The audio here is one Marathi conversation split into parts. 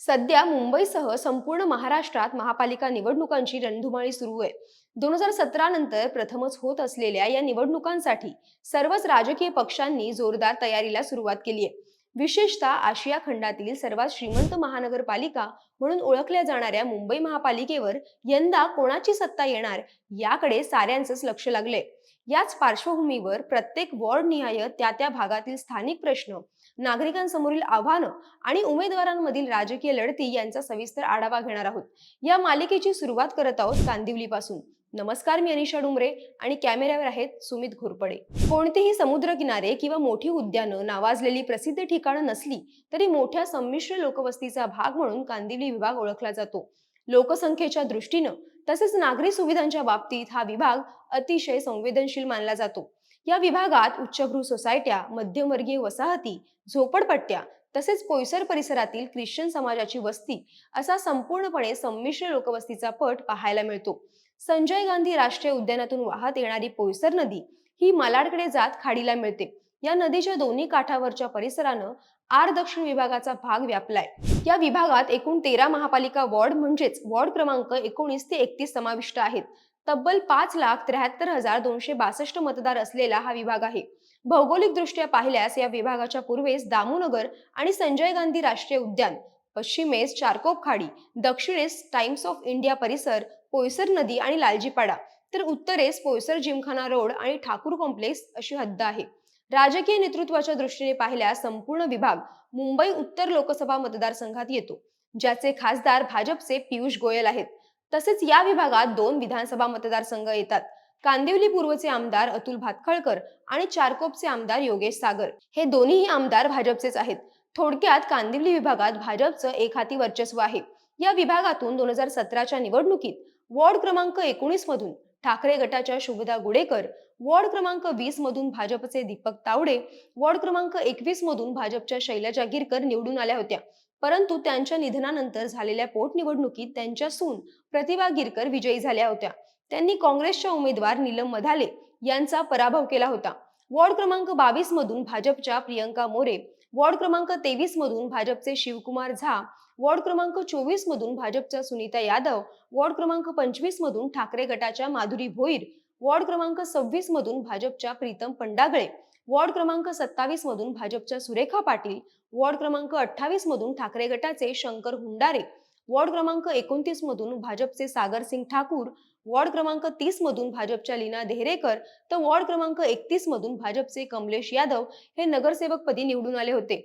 सध्या मुंबईसह संपूर्ण महाराष्ट्रात महापालिका निवडणुकांची रणधुमाळी सुरू आहे. दोन हजार सतरा नंतर प्रथमच होत असलेल्या या निवडणुकांसाठी सर्वच राजकीय पक्षांनी जोरदार तयारीला सुरुवात केली आहे. विशेषतः आशिया खंडातील सर्वात श्रीमंत महानगरपालिका म्हणून ओळखल्या जाणाऱ्या मुंबई महापालिकेवर यंदा कोणाची सत्ता येणार याकडे साऱ्यांचंच लक्ष लागलंय. याच पार्श्वभूमीवर प्रत्येक वॉर्ड निहाय त्या त्या भागातील स्थानिक प्रश्न नागरिकांसमोरील आव्हानं आणि उमेदवारांमधील राजकीय लढती यांचा सविस्तर आढावा घेणार आहोत. या मालिकेची सुरुवात करत आहोत कांदिवलीपासून. नमस्कार मी अनिशा डुमरे आणि कॅमेऱ्यावर आहेत सुमित घोरपडे. कोणतेही समुद्रकिनारे किंवा मोठी उद्यानं नावाजलेली प्रसिद्ध ठिकाणं नसली तरी मोठ्या संमिश्र लोकवस्तीचा भाग म्हणून कांदिवली विभाग ओळखला जातो. लोकसंख्येच्या दृष्टीनं तसेच नागरी सुविधांच्या बाबतीत हा विभाग अतिशय संवेदनशील मानला जातो. या विभागात उच्चभ्रू सोसायट्या मध्यमवर्गीय वसाहती झोपडपट्ट्या तसेच पोयसर परिसरातील ख्रिश्चन समाजाची वस्ती असा संपूर्णपणे संमिश्र लोकवस्तीचा पट पाहायला मिळतो. संजय गांधी राष्ट्रीय उद्यानातून वाहत येणारी पोयसर नदी ही मालाडकडे जात खाडीला मिळते. या नदीच्या दोन्ही काठावरच्या परिसरानं आर दक्षिण विभागाचा भाग व्यापलाय. या विभागात एकूण तेरा महापालिका वॉर्ड म्हणजेच वॉर्ड क्रमांक एकोणीस ते एकतीस समाविष्ट आहेत. तब्बल पाच लाख त्र्याहत्तर हजार दोनशे बासष्ट मतदार असलेला हा विभाग आहे. भौगोलिकदृष्ट्या पाहिल्यास या विभागाच्या पूर्वेस दामोनगर आणि संजय गांधी राष्ट्रीय उद्यान पश्चिमेस चारकोप खाडी दक्षिणेस टाइम्स ऑफ इंडिया परिसर पोयसर नदी आणि लालजीपाडा तर उत्तरेस पोयसर जिमखाना रोड आणि ठाकूर कॉम्प्लेक्स अशी हद्द आहे. राजकीय नेतृत्वाच्या दृष्टीने पाहिल्यास संपूर्ण विभाग मुंबई उत्तर लोकसभा मतदारसंघात येतो ज्याचे खासदार भाजपचे पियुष गोयल आहेत. तसेच या विभागात दोन विधानसभा मतदारसंघ येतात. कांदिवली पूर्वचे आमदार अतुल भातखळकर आणि चारकोपचे आमदार योगेश सागर. हे दोन्ही आमदार भाजपचेच आहेत. थोडक्यात कांदिवली विभागात भाजपचं एक हाती वर्चस्व आहे. या विभागातून दोन हजार सतराच्या निवडणुकीत वॉर्ड क्रमांक एकोणीस मधून ठाकरे गटाच्या शुभदा गुडेकर वॉर्ड क्रमांक वीस मधून भाजपचे दीपक तावडे वॉर्ड क्रमांक एकवीस मधून भाजपच्या शैलजा गिरकर निवडून आल्या होत्या. परंतु त्यांच्या निधनानंतर झालेल्या पोटनिवडणुकीत त्यांच्या सून प्रतिभा गिरकर विजयी झाल्या होत्या. त्यांनी काँग्रेसच्या उमेदवार नीलम मधाले यांचा पराभव केला होता. वॉर्ड क्रमांक बावीस मधून भाजपच्या प्रियंका मोरे वॉर्ड क्रमांक तेवीस मधून भाजपचे शिवकुमार झा वॉर्ड क्रमांक चोवीस मधून भाजपच्या सुनीता यादव वॉर्ड क्रमांक पंचवीस मधून ठाकरे गटाच्या माधुरी भोईर वॉर्ड क्रमांक सव्वीस मधून भाजपच्या प्रीतम पंडागळे वॉर्ड क्रमांक सत्तावीस मधून भाजपच्या सुरेखा पाटील वॉर्ड क्रमांक अठ्ठावीस मधून ठाकरे गटाचे शंकर हुंडारे वॉर्ड क्रमांक एकोणतीस मधून भाजपचे सागर सिंग ठाकूर वॉर्ड क्रमांक तीस मधून भाजपच्या लीना देहरेकर तर वॉर्ड क्रमांक एकतीस मधून भाजपचे कमलेश यादव हे नगरसेवकपदी निवडून आले होते.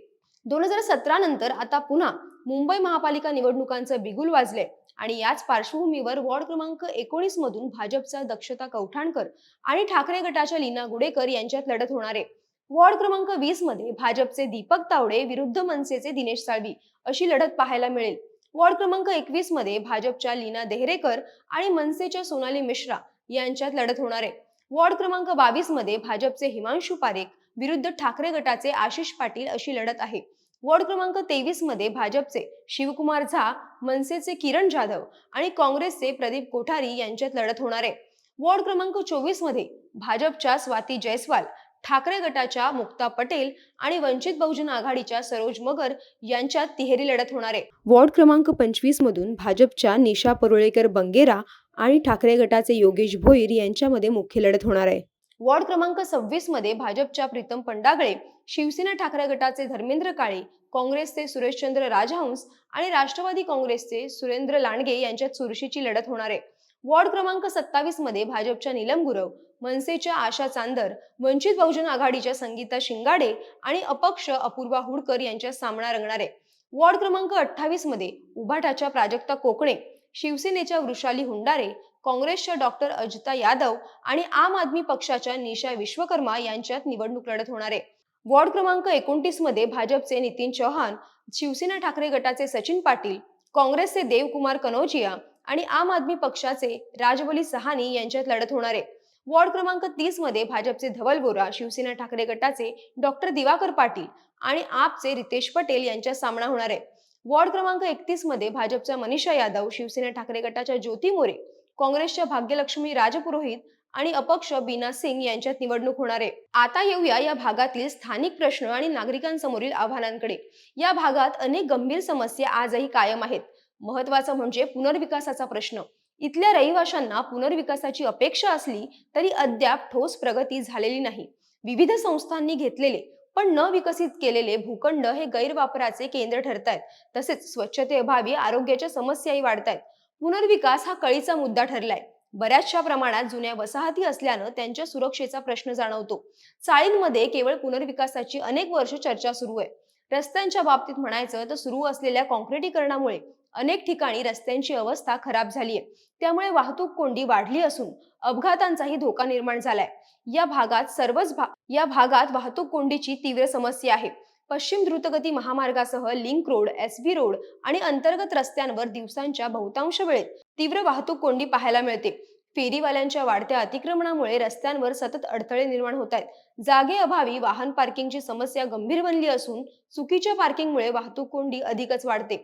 दोन हजार सतरा नंतर आता पुन्हा मुंबई महापालिका निवडणुकांचं बिगुल वाजले आणि याच पार्श्वभूमीवर वॉर्ड क्रमांक एकोणीस मधून भाजपचा दक्षता कौठाणकर आणि ठाकरे गटाच्या लीना गुडेकर यांच्यात लढत होणार आहे. वॉर्ड क्रमांक वीसमध्ये भाजपचे दीपक तावडे विरुद्ध मनसेचे दिनेश साळवी अशी लढत पाहायला मिळेल. वॉर्ड क्रमांक एकवीसमध्ये भाजपच्या लीना देहरेकर आणि मनसेच्या सोनाली मिश्रा यांच्यात लढत होणार आहे. वॉर्ड क्रमांक बावीसमध्ये भाजपचे हिमांशु पारेख विरुद्ध ठाकरे गटाचे आशिष पाटील अशी लढत आहे. वॉर्ड क्रमांक तेवीसमध्ये भाजपचे शिवकुमार झा मनसेचे किरण जाधव आणि काँग्रेसचे प्रदीप कोठारी यांच्यात लढत होणार आहे. वॉर्ड क्रमांक चोवीसमध्ये भाजपच्या स्वाती जयस्वाल ठाकरे गटाच्या मुक्ता पटेल आणि वंचित बहुजन आघाडीच्या सरोज मगर यांच्यात तिहेरी लढत होणार आहे. वॉर्ड क्रमांक पंचवीस मधून भाजपच्या निशा परुळेकर बंगेरा आणि ठाकरे गटाचे योगेश भोईर यांच्यामध्ये मुख्य लढत होणार आहे. वॉर्ड क्रमांक सव्वीसमध्ये भाजपच्या प्रीतम पंडागळे शिवसेना ठाकरे गटाचे धर्मेंद्र काळे काँग्रेसचे सुरेशचंद्र राजहंस आणि राष्ट्रवादी काँग्रेसचे सुरेंद्र लांडगे यांच्यात चुरशीची लढत होणार आहे. वॉर्ड क्रमांक सत्तावीसमध्ये भाजपच्या नीलम गुरव मनसेच्या आशा चांदर वंचित बहुजन आघाडीच्या संगीता शिंगाडे आणि अपक्ष अपूर्वा हुडकर यांच्या सामना रंगणार. आहे वॉर्ड क्रमांक अठ्ठावीसमध्ये उभाटाच्या प्राजक्ता कोकणे शिवसेनेच्या वृषाली हुंडारे काँग्रेसच्या डॉक्टर अजिता यादव आणि आम आदमी पक्षाच्या निशा विश्वकर्मा यांच्यात निवडणूक लढत होणार. आहे वॉर्ड क्रमांक एकोणतीसमध्ये भाजपचे नितीन चौहान शिवसेना ठाकरे गटाचे सचिन पाटील काँग्रेसचे देवकुमार कनौजिया आणि आम आदमी पक्षाचे राजबली सहानी यांच्यात लढत होणार आहे. वॉर्ड क्रमांक तीसमध्ये भाजपचे धवल बोरा शिवसेना ठाकरे गटाचे डॉक्टर दिवाकर पाटील आणि आपचे रितेश पटेल यांच्यात सामना होणार आहे. वॉर्ड क्रमांक एकतीसमध्ये भाजपच्या मनीषा यादव शिवसेना ठाकरे गटाच्या ज्योती मोरे काँग्रेसच्या भाग्यलक्ष्मी राजपुरोहित आणि अपक्ष बीना सिंग यांच्यात निवडणूक होणार आहे. आता येऊया या भागातील स्थानिक प्रश्न आणि नागरिकांसमोरील आव्हानांकडे. या भागात अनेक गंभीर समस्या आजही कायम आहेत. महत्वाचं म्हणजे पुनर्विकासाचा प्रश्न. इथल्या रहिवाशांना पुनर्विकासाची अपेक्षा असली तरी अद्याप ठोस प्रगती झालेली नाही. विविध संस्थांनी घेतलेले पण न विकसित केलेले भूखंड हे गैरवापराचे केंद्र ठरत आहेत तसेच स्वच्छतेअभावी आरोग्याच्या समस्याही वाढत आहेत पुनर्विकास हा कळीचा मुद्दा ठरलाय. बऱ्याचशा प्रमाणात जुन्या वसाहती असल्यानं त्यांच्या सुरक्षेचा प्रश्न जाणवतो. चाळींमध्ये केवळ पुनर्विकासाची अनेक वर्ष चर्चा सुरू आहे. रस्त्यांच्या बाबतीत म्हणायचं तर सुरू असलेल्या कॉन्क्रिटीकरणामुळे अनेक ठिकाणी रस्त्यांची अवस्था खराब झाली आहे त्यामुळे वाहतूक कोंडी वाढली असून अपघातांचाही धोका निर्माण झालाय. या भागात सर्वच भा या भागात वाहतूक कोंडीची तीव्र समस्या आहे. पश्चिम द्रुतगती महामार्गासह link road S B road आणि अंतर्गत रस्त्यांवर दिवसांच्या बहुतांश वेळेत तीव्र वाहतूक कोंडी पाहायला मिळते. फेरीवाल्यांच्या वाढत्या अतिक्रमणामुळे रस्त्यांवर सतत अडथळे निर्माण होत आहेत. जागेअभावी वाहन पार्किंगची समस्या गंभीर बनली असून चुकीच्या पार्किंगमुळे वाहतूक कोंडी अधिकच वाढते.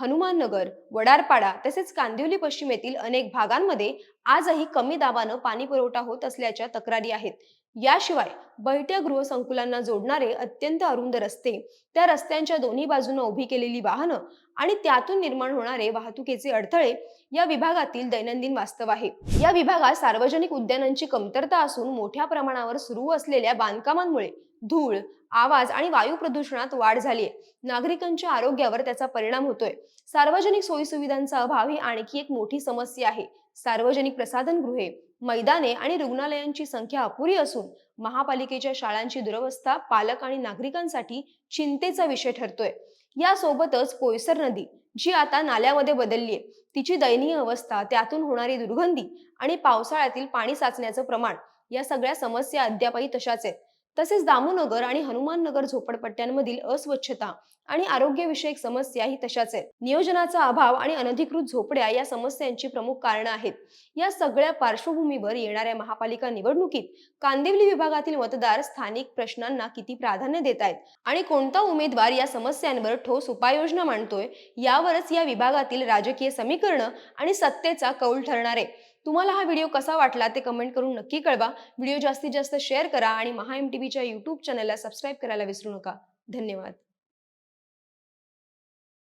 हनुमाननगर वडारपाडा तसेच कांदिवली पश्चिमेतील अनेक भागांमध्ये आजही कमी दाबानं पाणी पुरवठा होत असल्याच्या तक्रारी आहेत. याशिवाय बैठ्या गृहसंकुलांना जोडणारे अत्यंत अरुंद रस्ते त्या रस्त्यांच्या दोन्ही बाजूने उभी केलेली वाहनं आणि त्यातून निर्माण होणारे वाहतुकीचे अडथळे या विभागातील दैनंदिन वास्तव आहे. या विभागात सार्वजनिक उद्यानांची कमतरता असून मोठ्या प्रमाणावर सुरू असलेल्या बांधकामांमुळे धूळ आवाज आणि वायू प्रदूषणात वाढ झाली आहे. नागरिकांच्या आरोग्यावर त्याचा परिणाम होतोय. सार्वजनिक सोयीसुविधांचा अभाव ही आणखी एक मोठी समस्या आहे. सार्वजनिक प्रसाधनगृहे मैदाने आणि रुग्णालयांची संख्या अपुरी असून महापालिकेच्या शाळांची दुरवस्था पालक आणि नागरिकांसाठी चिंतेचा विषय ठरतोय. यासोबतच पोयसर नदी जी आता नाल्यामध्ये बदलली आहे तिची दयनीय अवस्था त्यातून होणारी दुर्गंधी आणि पावसाळ्यातील पाणी साचण्याचं प्रमाण या सगळ्या समस्या अद्यापही तशाच आहेत. तसेच दामोनगर आणि हनुमाननगर झोपडपट्ट्यांमधील अस्वच्छता आणि आरोग्यविषयक समस्या ही तशाच आहेत. नियोजनाचा अभाव आणि अनधिकृत झोपड्या या समस्यांची प्रमुख कारणं आहेत. या सगळ्या पार्श्वभूमीवर येणाऱ्या महापालिका निवडणुकीत कांदिवली विभागातील मतदार स्थानिक प्रश्नांना किती प्राधान्य देत आहेत आणि कोणता उमेदवार या समस्यांवर ठोस उपाययोजना मांडतोय यावरच या विभागातील राजकीय समीकरणं आणि सत्तेचा कौल ठरणार आहे. तुम्हाला हा व्हिडिओ कसा वाटला ते कमेंट करून नक्की कळवा. व्हिडिओ जास्तीत जास्त शेअर करा आणि महा एम टी व्हीच्या यूट्यूब चॅनलला सबस्क्राईब करायला विसरू नका. धन्यवाद.